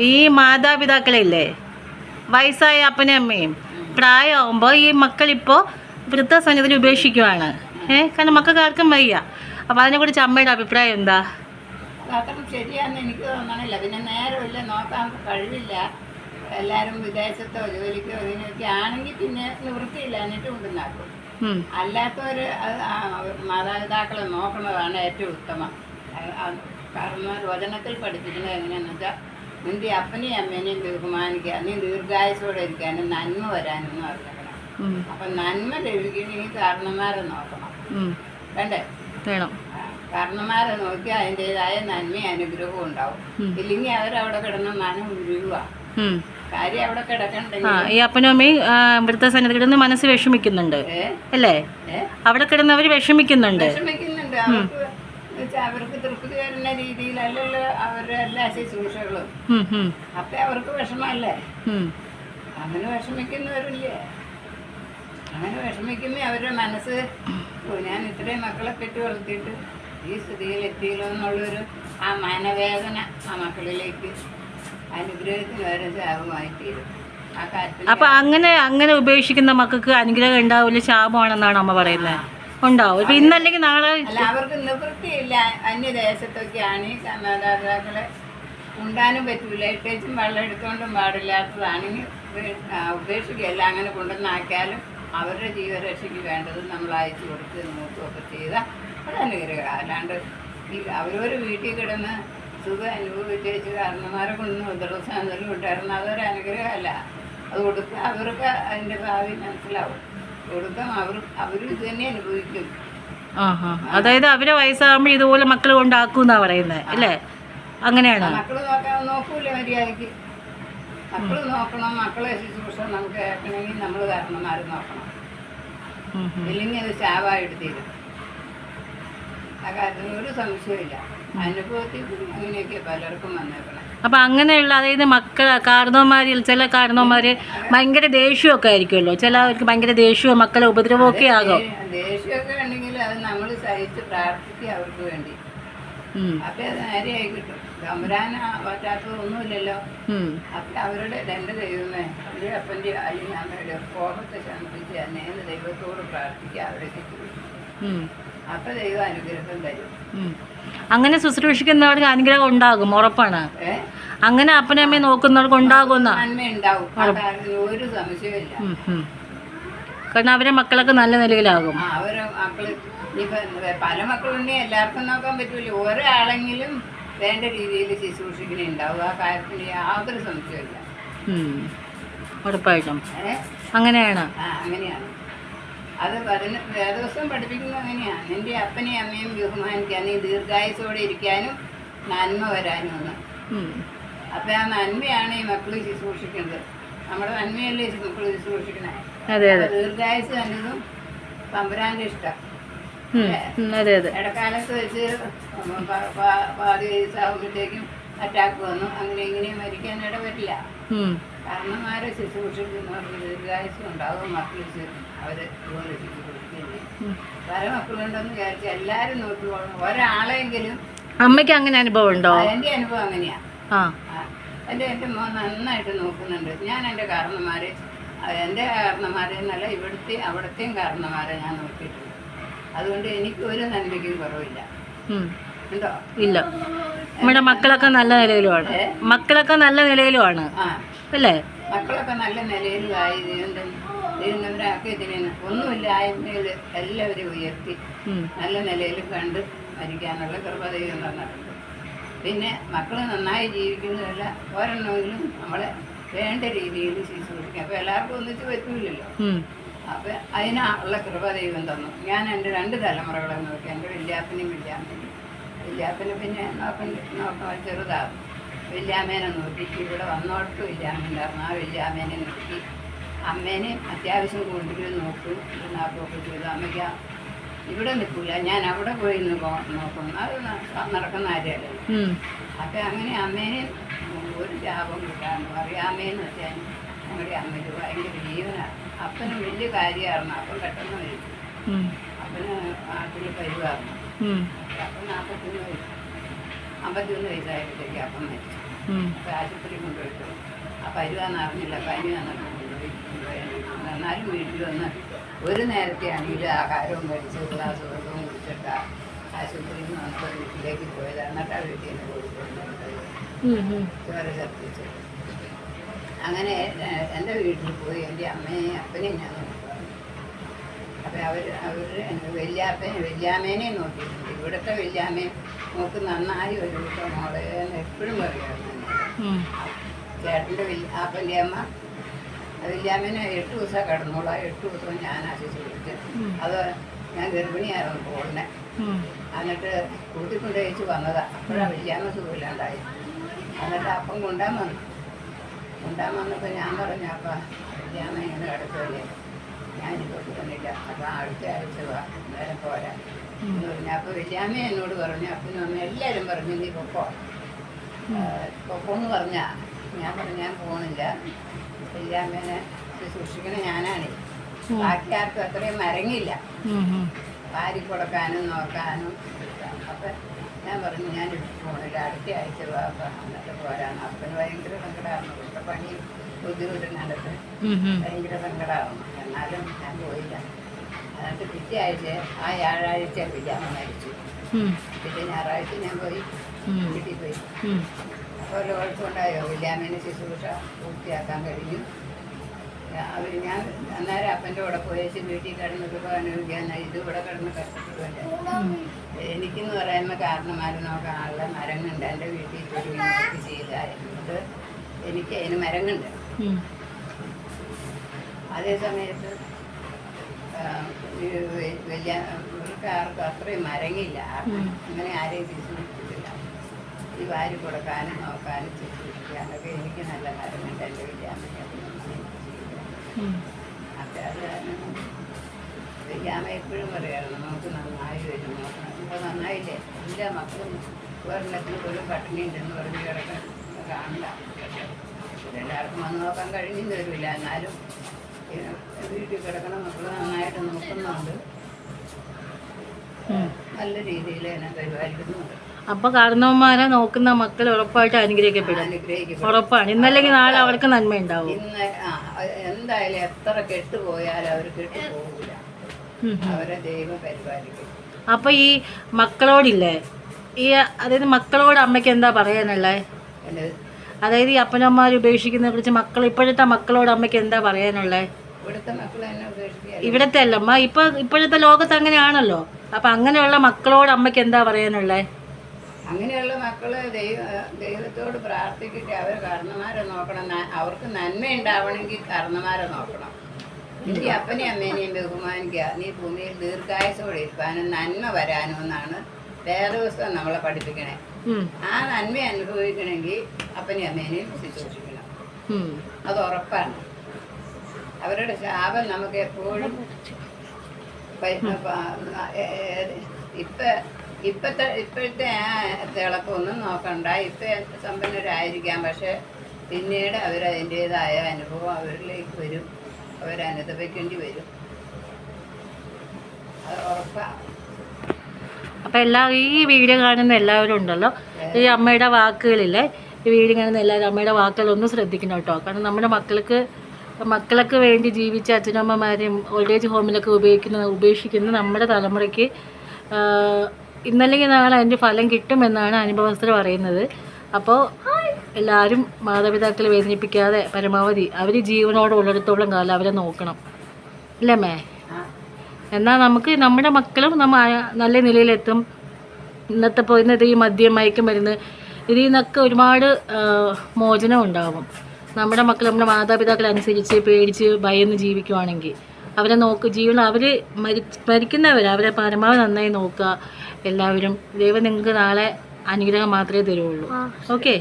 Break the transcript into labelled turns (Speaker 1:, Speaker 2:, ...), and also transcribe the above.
Speaker 1: ഈ മാതാപിതാക്കളില്ലേ? വയസ്സായ അപ്പനും അമ്മയും. പ്രായമാകുമ്പോൾ ഈ മക്കളിപ്പോൾ വൃദ്ധസന്നിധിയിൽ ഉപേക്ഷിക്കുവാണ്. ഏ? കാരണം മക്കൾക്ക് ആർക്കും വയ്യ. അപ്പോൾ അതിനെക്കുറിച്ച് അമ്മയുടെ അഭിപ്രായം എന്താ?
Speaker 2: അതത്ര ശരിയാന്ന് എനിക്ക് തോന്നണില്ല. പിന്നെ നേരമില്ല. നോക്കാൻ കഴിവില്ല. എല്ലാവരും വിദേശത്തോ ജോലിക്കോ ഇതിനൊക്കെ ആണെങ്കിൽ പിന്നെ നിവൃത്തിയില്ല. എന്നിട്ട് ഉണ്ടാക്കും
Speaker 1: അല്ലാത്തവര്
Speaker 2: അല്ലാത്തവർ മാതാപിതാക്കളെ നോക്കുന്നതാണ് ഏറ്റവും ഉത്തമം. കാരണം വചനത്തിൽ പഠിപ്പിക്കുന്നത് എങ്ങനെയാണെന്ന് വെച്ചാൽ നിന്റെ അപ്പനെയും അമ്മേനെയും ബഹുമാനിക്കാൻ നീ ദീർഘായുസോടെ ഇരിക്കാനും നന്മ വരാനും
Speaker 1: അറിഞ്ഞിരിക്കണം
Speaker 2: അപ്പൊ നന്മ ലഭിക്കുന്ന ഈ കാരണന്മാരെ നോക്കണം. വേണ്ടേ
Speaker 1: വേണം.
Speaker 2: കാരണന്മാരെ നോക്കി അതിന്റെതായ നന്മയും അനുഗ്രഹവും ഉണ്ടാവും. ഇല്ലെങ്കിൽ അവരവിടെ കിടന്ന് മനം ഉരുക
Speaker 1: ഉം.
Speaker 2: കാര്യം അവിടെ കിടക്കണ്ടെങ്കിൽ
Speaker 1: ഈ അപ്പനും അമ്മയും ഇവിടുത്തെ സന്നിധി കിടന്ന് മനസ്സ് വിഷമിക്കുന്നുണ്ട്. അല്ലേ? അവിടെ കിടന്നവർ വിഷമിക്കുന്നുണ്ട്.
Speaker 2: വിഷമിക്കുന്നുണ്ട്. വെച്ചാൽ അവർക്ക് തൃപ്തി വരുന്ന രീതിയിലല്ലല്ലോ അവരുടെ എല്ലാ ശുശ്രൂഷകളും. അപ്പൊ അവർക്ക് വിഷമല്ലേ. അങ്ങനെ വിഷമിക്കുന്നവരില്ലേ? അങ്ങനെ വിഷമിക്കുമ്പോൾ അവരുടെ മനസ്സ് ഞാൻ ഇത്രയും മക്കളെ കെട്ടി വളർത്തിയിട്ട് ഈ സ്ഥിതിയിൽ എത്തിയല്ലോ എന്നുള്ളൊരു ആ മനവേദന ആ മക്കളിലേക്ക് അനുഗ്രഹത്തിന് വരെ ശാപമായി തീരും. ആ കാര്യത്തിൽ
Speaker 1: അപ്പൊ അങ്ങനെ അങ്ങനെ ഉപേക്ഷിക്കുന്ന മക്കൾക്ക് അനുഗ്രഹം ഉണ്ടാവില്ല ശാപമാണെന്നാണ് അമ്മ പറയുന്നത് ഉണ്ടാവും. ഇപ്പൊ ഇന്നല്ലെങ്കിൽ നാളെ
Speaker 2: അവർക്ക് നിവൃത്തിയില്ല അന്യദേശത്തൊക്കെയാണ് മാതാപിതാക്കളെ ഉണ്ടാനും പറ്റൂല. ഇട്ടേച്ചും വെള്ളം എടുത്തോണ്ടും പാടില്ലാത്തതാണെങ്കിൽ ഉപേക്ഷിക്കുകയല്ല. അങ്ങനെ കൊണ്ടുവന്നാക്കിയാലും അവരുടെ ജീവരക്ഷയ്ക്ക് വേണ്ടത് നമ്മൾ അയച്ചു കൊടുത്ത് നോക്കുകയൊക്കെ ചെയ്താൽ അത് അല്ലാണ്ട് ഈ അവരൊരു വീട്ടിൽ കിടന്ന് സുഖം അനുഭവിച്ചേച്ച് കാരണന്മാരെ കൊണ്ടൊന്നും ദിവസം ഉണ്ടായിരുന്നു അതൊരു അനുഗ്രഹമല്ല. അത് കൊടുക്കുക അവർക്ക് അതിന്റെ ഭാവി മനസ്സിലാവും. കൊടുക്കാം അവർ അവരും ഇത് തന്നെ അനുഭവിക്കും.
Speaker 1: ആഹാ. അതായത് അവരെ വയസ്സാകുമ്പോൾ ഇതുപോലെ മക്കൾ കൊണ്ടാക്കൂന്നാ പറയുന്നത് അല്ലേ? അങ്ങനെയാണ്?
Speaker 2: മക്കൾ നോക്കാൻ നോക്കൂല മര്യാദയ്ക്ക് മക്കൾ നോക്കണം മക്കളെ ശുശ്രൂഷ നമുക്ക് കേൾക്കണമെങ്കിൽ നമ്മൾ കാരണന്മാർ നോക്കണം. ഇല്ലെങ്കിൽ അത് ശാപമായിട്ട് തീരും ആ കാര്യത്തിൽ ഒരു സംശയമില്ല അനുഭവത്തിൽ അങ്ങനെയൊക്കെ പലർക്കും വന്നേക്കണം.
Speaker 1: അപ്പൊ അങ്ങനെയുള്ള അതായത് മക്കൾ കാരണവന്മാരിൽ ചില കാരണവന്മാർ ഭയങ്കര ദേഷ്യമൊക്കെ ആയിരിക്കുമല്ലോ ചില അവർക്ക് ഭയങ്കര ദേഷ്യവും മക്കളെ ഉപദ്രവമൊക്കെ ആകും
Speaker 2: ദേഷ്യമൊക്കെ ഉണ്ടെങ്കിൽ അത് നമ്മൾ സഹിച്ച് പ്രാർത്ഥിക്കുക അവർക്ക് വേണ്ടി
Speaker 1: ഉം.
Speaker 2: അപ്പം അത് നേരെയായി കിട്ടും തമ്പുരാൻ പറ്റാത്തതൊന്നുമില്ലല്ലോ
Speaker 1: ഉം.
Speaker 2: അപ്പം അവരുടെ രണ്ട് ദൈവമേ അവരുടെ അപ്പന്റെ അല്ലെങ്കിൽ അമ്മയുടെ കോപത്തെ ശമിപ്പിച്ച് തന്നെ ദൈവത്തോട് പ്രാർത്ഥിക്കുക അവരെ. അപ്പം ദൈവം അനുഗ്രഹം തരും.
Speaker 1: അങ്ങനെ ശുശ്രൂഷിക്കുന്നവർക്ക് അനുഗ്രഹം ഉണ്ടാകും ഉറപ്പാണ്. അങ്ങനെ അപ്പനമ്മയെ നോക്കുന്നവർക്ക് ഉണ്ടാകുന്ന
Speaker 2: ഒരു സംശയമില്ല.
Speaker 1: കാരണം അവരെ മക്കളൊക്കെ നല്ല നിലയിലാകും.
Speaker 2: പല മക്കളുണ്ടെ എല്ലാവർക്കും നോക്കാൻ പറ്റൂല. ഒരാളെങ്കിലും വേണ്ട രീതിയിൽ ശുശ്രൂഷിക്കണേ ഉണ്ടാവും. ആ കാര്യത്തിൽ യാതൊരു സംശയമില്ല
Speaker 1: ഉറപ്പായിട്ടും. അങ്ങനെയാണ്.
Speaker 2: അങ്ങനെയാണ്. അത് പഠന ദിവസം പഠിപ്പിക്കുന്നത് അങ്ങനെയാണ് എന്റെ അപ്പനെയും അമ്മയും ബഹുമാനിക്കാൻ നീ ദീർഘായുസോടെ ഇരിക്കാനും നന്മ വരാനും ഒന്ന്. അപ്പം ആ നന്മയാണ് ഈ മക്കൾ ശുശ്രൂഷിക്കുന്നത്. നമ്മുടെ നന്മയല്ലേ ഈ മക്കൾ ശുശ്രൂഷിക്കണേ. ദീർഘായുസ് കണ്ടതും തമ്പുരാന്റെ ഇഷ്ടം. ഇടക്കാലത്ത് വെച്ച് പാതി വയസ്സാകുമ്പോഴത്തേക്കും അറ്റാക്ക് വന്നു. അങ്ങനെ ഇങ്ങനെ മരിക്കാൻ
Speaker 1: ഉം.
Speaker 2: കാരണന്മാരെ ശുശ്രൂഷിക്കുന്നവർക്ക് ദീർഘായുസം ഉണ്ടാവും അവരെ അവർ ഇതുപോലെ ശുശ്രൂഷിക്കുകയും
Speaker 1: ഉം.
Speaker 2: പല മക്കളുണ്ടെന്ന് വിചാരിച്ച് എല്ലാവരും പോകണം. ഒരാളെങ്കിലും
Speaker 1: അമ്മയ്ക്ക് അങ്ങനെ അനുഭവം ഉണ്ടോ?
Speaker 2: എന്റെ അനുഭവം
Speaker 1: അങ്ങനെയാ.
Speaker 2: എന്റെ എന്റെ മോൻ നന്നായിട്ട് നോക്കുന്നുണ്ട്. ഞാൻ എന്റെ കാരണന്മാരെ എന്റെ എന്റെ കാരണന്മാരെ എന്നല്ല ഇവിടുത്തെ അവിടത്തെയും കാരണന്മാരെ ഞാൻ നോക്കിയിട്ടുണ്ട്. അതുകൊണ്ട് എനിക്ക് ഒരു നന്മയ്ക്കും കുറവില്ല. ഉണ്ടോ?
Speaker 1: ഇല്ല. നമ്മുടെ മക്കളൊക്കെ നല്ല നിലയിലുമാണ്. മക്കളൊക്കെ നല്ല നിലയിലുമാണ്.
Speaker 2: ആ.
Speaker 1: അല്ലേ?
Speaker 2: മക്കളൊക്കെ നല്ല നിലയിലായി ദൈവം ഒന്നുമില്ലായ്മയിൽ എല്ലാവരും ഉയർത്തി നല്ല നിലയിൽ കണ്ട് മരിക്കാനുള്ള കൃപ ദൈവം തന്നിട്ടുണ്ട്. പിന്നെ മക്കൾ നന്നായി ജീവിക്കുന്നതല്ല ഒരെണ്ണമെങ്കിലും നമ്മളെ വേണ്ട രീതിയിൽ ശുശ്രൂഷിക്കാം അപ്പോൾ എല്ലാവർക്കും ഒന്നിച്ച് പറ്റൂലല്ലോ.
Speaker 1: അപ്പോൾ
Speaker 2: അപ്പം അതിനുള്ള കൃപ ദൈവം തന്നു. ഞാൻ എന്റെ രണ്ട് തലമുറകളെ നോക്കി. എന്റെ വല്യാപ്പനെയും വല്യാമ്മനെയും. വല്യാപ്പനെ പിന്നെ നോക്കണ്ട നോക്കാൻ ചെറുതാകും വല്യാമ്മേനെ നോക്കിയിട്ട് ഇവിടെ വന്നോട്ടും ഇല്ലാമുണ്ടായിരുന്നു ആ വല്യാമ്മേനെ നോക്കി. അമ്മേനെ അത്യാവശ്യം കൊണ്ടുവരും നോക്കും. നാക്കൊക്കെ ചെയ്തു. അമ്മയ്ക്ക് ഇവിടെ നിൽക്കില്ല ഞാൻ അവിടെ പോയി നിന്ന് പോ- നോക്കും. അത് നടക്കുന്ന കാര്യമല്ല. അപ്പം അങ്ങനെ അമ്മേനെ ഒരു ലാഭം കിട്ടാന്ന് അറിയാമേന്ന് വെച്ചാൽ ഞങ്ങളുടെ അമ്മയ്ക്ക് ഭയങ്കര ജീവനാണ് അപ്പനും വലിയ കാര്യമായിരുന്നു. അപ്പം പെട്ടെന്ന്
Speaker 1: വരും.
Speaker 2: അപ്പന് നാട്ടിൽ
Speaker 1: പരിവാറുണ്ട്.
Speaker 2: അപ്പം നാൽപ്പത്തൊന്ന് വയസ്സ് അമ്പത്തിയൊന്ന് വയസ്സായപ്പോഴത്തേക്ക് അപ്പം മരിച്ചു.
Speaker 1: ഉം.
Speaker 2: അപ്പോൾ ആശുപത്രി കൊണ്ടുപോയിട്ടു ആ പരുവാന്ന് അറിഞ്ഞില്ല പനി എന്നാലും വീട്ടിൽ വന്ന് ഒരു നേരത്തെ ആഹാരവും കഴിച്ച് ഗ്ലാസ് വെള്ളവും കുടിച്ചിട്ട് ആശുപത്രിയിൽ വീട്ടിലേക്ക് പോയത് എന്നിട്ടാ വീട്ടിൽ നിന്ന്. ചോര അങ്ങനെ എന്റെ വീട്ടിൽ പോയി എന്റെ അമ്മയെയും അപ്പനെയും ഞാൻ അപ്പം അവർ അവർ വല്യാപ്പനെ വല്യാമ്മേനെ നോക്കിയിട്ടുണ്ട് ഇവിടുത്തെ വല്യാമ്മയെ നോക്ക് നന്നായി ഒരു മോളെ എപ്പോഴും.
Speaker 1: ഉം.
Speaker 2: ചേട്ടന്റെ വലിയ ആപ്പന്റെ അമ്മ വല്യാമ്മേനെ എട്ട് ദിവസം കിടന്നോളാം. എട്ട് ദിവസവും ഞാൻ ആശിച്ചു. അത് ഞാൻ ഗർഭിണിയായിരുന്നു പോകുന്നത്. എന്നിട്ട് കൂട്ടിക്കൊണ്ട് കഴിച്ച് വന്നതാണ് അപ്പോഴാണ് വല്യാമ്മ സുഖമില്ലാണ്ടായി. എന്നിട്ട് അപ്പം കൊണ്ടാൻ വന്നു. കൊണ്ടാൻ വന്നപ്പോൾ ഞാൻ പറഞ്ഞു അപ്പം വല്യാമ്മ ഇങ്ങനെ കിടക്കുമല്ലേ ഞാനിപ്പോൾ തന്നില്ല അപ്പം അടുത്ത ആഴ്ച നേരം പോരാ. എന്ന് പറഞ്ഞു. അപ്പോൾ വല്യാമ്മ എന്നോട് പറഞ്ഞു അപ്പം എല്ലാവരും പറഞ്ഞു നീ പൊക്കോ. പൊക്കോന്ന് പറഞ്ഞ ഞാൻ പറഞ്ഞു ഞാൻ പോകണില്ല ഇല്ലാമേനെ ശുശ്രൂഷിക്കണ ഞാനാണ്. ബാക്കി ആർക്കും അത്രയും മരങ്ങില്ല. വാരി കൊടുക്കാനും നോക്കാനും അപ്പം ഞാൻ പറഞ്ഞു ഞാൻ പോകണില്ല അടുത്ത ആഴ്ച എന്നിട്ട് പോരാണ് അപ്പന് ഭയങ്കര സങ്കടമായിരുന്നു ഇവിടുത്തെ പണി ബുദ്ധിമുട്ടുന്നിടത്ത്. ഭയങ്കര സങ്കടമാകുന്നു എന്നാലും ഞാൻ പോയില്ല. എന്നിട്ട് പിറ്റേ ആഴ്ച ആ വ്യാഴാഴ്ച വില്യാമ്മ മരിച്ചു. പിറ്റേ ഞായറാഴ്ച ഞാൻ പോയി. വീട്ടിൽ പോയി ഒരു കുഴപ്പമുണ്ടായോ വില്യാമ്മേനെ ശുശ്രൂഷ പൂർത്തിയാക്കാൻ കഴിഞ്ഞു. അവർ ഞാൻ അന്നേരം അപ്പന്റെ കൂടെ പോയേച്ച് വീട്ടിൽ കിടന്ന് അനുഭവിക്കാൻ ഇത് ഇവിടെ കിടന്ന് കഷ്ടപ്പെടുകയല്ലേ എനിക്കെന്ന് പറയുമ്പോൾ കാരണന്മാർ നോക്കാനുള്ള മരങ്ങുണ്ട്. എന്റെ വീട്ടിൽ ഒരു ചെയ്തായിരുന്നത് എനിക്ക് അതിന് മരങ്ങുണ്ട്. അതേ സമയത്ത് വലിയ ഇവർക്ക് ആർക്കും അത്രയും മരങ്ങില്ല. അങ്ങനെ ആരെയും ഈ വാരി കൊടുക്കാനും നോക്കാനും ശുശ്രൂഷിക്കാനൊക്കെ എനിക്ക് നല്ല കാര്യമുണ്ട്. എന്റെ.
Speaker 1: ഉം.
Speaker 2: അപ്പം അത്. കാരണം എപ്പോഴും പറയാറുണ്ട് നമുക്ക് നന്നായി വരും. നോക്കണം. ഇപ്പോൾ നന്നായില്ലേ? എല്ലാ മക്കളും ഒരെണ്ണത്തിന് പോലും പട്ടിണി ഉണ്ടെന്ന് പറഞ്ഞ് കിടക്കാൻ കാണില്ല. എല്ലാവർക്കും വന്ന് നോക്കാൻ കഴിഞ്ഞെന്ന് വരില്ല. എന്നാലും വീട്ടിൽ കിടക്കണ മക്കൾ നന്നായിട്ട് നോക്കുന്നുണ്ട്. നല്ല രീതിയിൽ എന്നെ പരിപാലിക്കുന്നുണ്ട്.
Speaker 1: അപ്പൊ കാരണവന്മാരെ നോക്കുന്ന മക്കൾ ഉറപ്പായിട്ട് അനുഗ്രഹിക്കപ്പെടും. ഉറപ്പാണ്. ഇന്നല്ലെങ്കിൽ നാളെ അവർക്ക് നന്മ ഉണ്ടാവും
Speaker 2: ഇന്ന് ആ എന്തായാലും എത്ര കെട്ടുപോയാലും അവർ കെട്ടുപോകില്ല. അവരെ ദൈവം പരിപാലിക്കും.
Speaker 1: അപ്പൊ ഈ മക്കളോടില്ലേ? ഈ അതായത് മക്കളോട് അമ്മയ്ക്ക് എന്താ പറയാനുള്ളത് അതായത് ഈ അപ്പനമ്മമാർ ഉപേക്ഷിക്കുന്നതിനെ കുറിച്ച് മക്കൾ ഇപ്പോഴത്തെ മക്കളോട് അമ്മയ്ക്ക് എന്താ പറയാനുള്ളത്
Speaker 2: ഇവിടത്തെ
Speaker 1: അല്ലമ്മ ഇപ്പൊ ഇപ്പോഴത്തെ ലോകത്ത് അങ്ങനെയാണല്ലോ. അപ്പൊ അങ്ങനെയുള്ള മക്കളോട് അമ്മയ്ക്ക് എന്താ പറയാനുള്ളത്
Speaker 2: അങ്ങനെയുള്ള മക്കൾ ദൈവ ദൈവത്തോട് പ്രാർത്ഥിക്കട്ടെ. അവർ കാരണന്മാരെ നോക്കണം. അവർക്ക് നന്മ ഉണ്ടാവണമെങ്കിൽ കാരണന്മാരെ നോക്കണം നിന്റെ അപ്പനെയും അമ്മേനെയും ബഹുമാനിക്കുക നീ ഭൂമിയിൽ ദീർഘായുസോടെ ഇരിക്കാനും നന്മ വരാനും എന്നാണ് വേദപുസ്തകം നമ്മളെ പഠിപ്പിക്കണേ. ആ നന്മ അനുഭവിക്കണമെങ്കിൽ അപ്പനെയും അമ്മേനെയും ശുശ്രൂഷിക്കണം. അത് ഉറപ്പാണ്. അവരുടെ ശാപം നമുക്ക് എപ്പോഴും ഇപ്പ ഇപ്പത്തെ ഇപ്പോഴത്തെ ആ തിളക്കമൊന്നും നോക്കണ്ട. ഇപ്പം സമ്പന്നരായിരിക്കാം. പക്ഷെ പിന്നീട് അവരതിന്റേതായ അനുഭവം അവരിലേക്ക് വരും. അവരനുഭവിക്കേണ്ടി വരും. അത് ഉറപ്പാണ്
Speaker 1: അപ്പൊ എല്ലാ ഈ വീഡിയോ കാണുന്ന എല്ലാവരും ഉണ്ടല്ലോ? ഈ അമ്മയുടെ വാക്കുകളില്ലേ? ഈ വീഡിയോ കാണുന്ന എല്ലാവരും അമ്മയുടെ വാക്കുകളൊന്നും ശ്രദ്ധിക്കണം കേട്ടോ. കാരണം നമ്മുടെ മക്കൾക്ക് മക്കൾക്ക് വേണ്ടി ജീവിച്ച അച്ഛനമ്മമാരെയും ഓൾഡ് ഏജ് ഹോമിലൊക്കെ ഉപയോഗിക്കുന്ന ഉപേക്ഷിക്കുന്ന നമ്മുടെ തലമുറയ്ക്ക് ഇന്നല്ലെങ്കിൽ നാളെ അതിന്റെ ഫലം കിട്ടുമെന്നാണ് അനുഭവസ്ഥർ പറയുന്നത്. അപ്പോൾ എല്ലാവരും മാതാപിതാക്കളെ വേദനിപ്പിക്കാതെ പരമാവധി അവർ ജീവനോട് ഉള്ളിടത്തോളം കാലം അവരെ നോക്കണം. അല്ലേ മേ എന്നാൽ നമുക്ക് നമ്മുടെ മക്കളും നമ്മ നല്ല നിലയിലെത്തും. ഇന്നത്തെ ഇപ്പോൾ ഇന്നത്തെ ഈ മദ്യം മയക്കുമരുന്ന് ഇതിൽ നിന്നൊക്കെ ഒരുപാട് മോചനം ഉണ്ടാവും. നമ്മുടെ മക്കൾ നമ്മുടെ മാതാപിതാക്കളെ അനുസരിച്ച് പേടിച്ച് ഭയന്ന് ജീവിക്കുവാണെങ്കിൽ. അവരെ നോക്ക് ജീവൻ അവർ മരി മരിക്കുന്നവർ അവരെ പരമാവധി നന്നായി നോക്കുക. എല്ലാവരും ദൈവം നിങ്ങൾക്ക് നാളെ അനുഗ്രഹം മാത്രമേ തരുള്ളൂ. ഓക്കെ